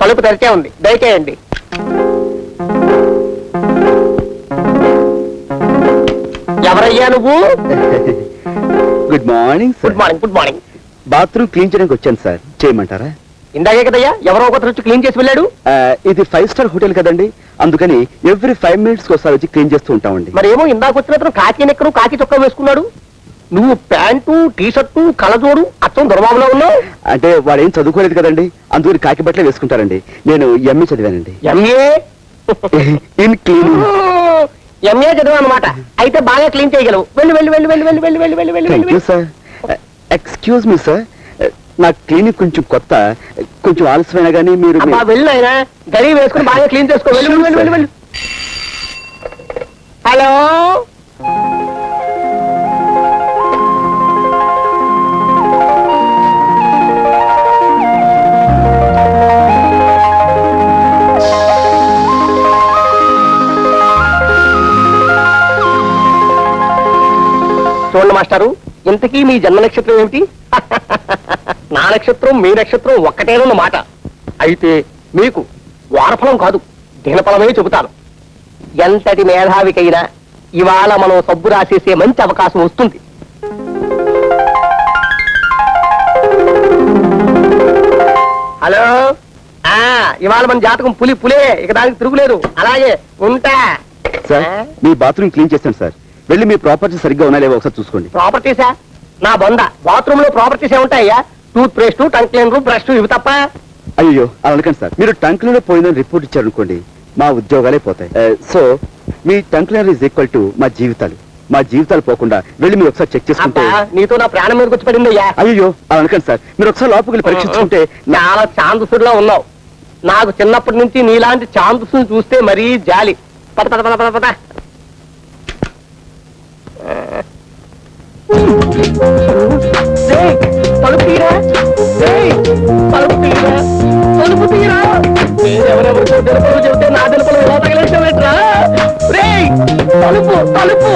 తలుపు తెరిచే ఉంది. దయచేయండి. ఎవరయ్యా నువ్వు? Good morning good morning good morning bathroom clean చేయడానికి వచ్చాను సార్ చేయమంటారా? ఇందాకే కదయ్యా ఎవరో ఒకరు వచ్చి క్లీన్ చేసి వెళ్ళాడు. ఇది ఫైవ్ స్టార్ హోటల్ కదండి. అందుకని ఎవ్రీ ఫైవ్ మినిట్స్ ఒకసారి వచ్చి క్లీన్ చేస్తూ ఉంటామండి. మరి ఏమో ఇందాక వచ్చిన అతను కాకి నెక్కరు కాకి చొక్కా వేసుకున్నాడు. నువ్వు ప్యాంటు టీ షర్టు కళ్ళజోడు అచ్చం దుర్బాబులో ఉన్నావు? అంటే వాడు ఏం చదువుకోలేదు కదండి. అందుకని కాకి బట్టలే వేసుకుంటారండి. నేను ఎంఏ చదివానండి. ఎంఏ ఇన్ క్లీనింగ్ ఎంఏ చదివా అనమాట అయితే బాగా క్లీన్ చేయగలవు. వెళ్ళి వెళ్ళి వెళ్ళి వెళ్ళి వెళ్ళి వెళ్ళి వెళ్ళి వెళ్ళి వెళ్ళి వెళ్ళి. సార్ ఎక్స్క్యూజ్ మీ సార్ నా క్లినిక్ కొంచెం కొత్త కొంచెం ఆలస్యమైనా కానీ మీరు అబ్బా వెళ్ళు ఆయన గడి వేసుకుని బాగా క్లీన్ చేసుకో. వెళ్ళి వెళ్ళి వెళ్ళి వెళ్ళి. వెళ్ళి హలో? చూడండి మాస్టారు ఇంతకీ మీ జన్మ నక్షత్రం ఏమిటి? నా నక్షత్రం మీ నక్షత్రం ఒక్కటేనన్న మాట. అయితే మీకు వారఫలం కాదు దినఫలమే చెబుతాను. ఎంతటి మేధావికైనా ఇవాళ మనం సబ్బు రాసేసే మంచి అవకాశం వస్తుంది. హలో? ఆ ఇవాళ మన జాతకం పులి పులే ఇక దానికి తిరుగులేదు. అలాగే ఉంటా. సార్ మీ బాత్రూమ్ క్లీన్ చేస్తాను సార్. వెళ్ళి మీ ప్రాపర్టీ సరిగ్గా ఉన్నా లేవో ఒకసారి చూసుకోండి. ప్రాపర్టీసా? నా బొంద. బాత్రూమ్లో properties ఏముంటాయ్యా tooth paste tongue cleaner brush ఇవి తప్ప? అయ్యో అలా అనకండి సార్. మీరు టంక్లో పోయిందని రిపోర్ట్ ఇచ్చారనుకోండి మా ఉద్యోగాలే పోతాయి. So? Me tongue cleaner is equal to మా జీవితాలు. మా జీవితాలు పోకుండా వెళ్ళి మీరు ఒకసారి చెక్ చేసుకుంటే నీతో నా ప్రాణం మీదకి వచ్చి పడిందయ్యా. అయ్యో అలా అనకండి సార్. మీరు ఒకసారి లోపలికి వెళ్ళి పరీక్షించుకుంటే చాలా ఛాందసుడిలో ఉన్నావు. నాకు చిన్నప్పటి నుంచి నీలాంటి ఛాందసుని చూస్తే మరీ జాలి. పద పద పద పద పద. ఎవరెవరికో తెలుపులు చెబితే నా తెలుపులు ఎలా తగిలేసావేట్రా రేయ్ తలుపు తలుపు.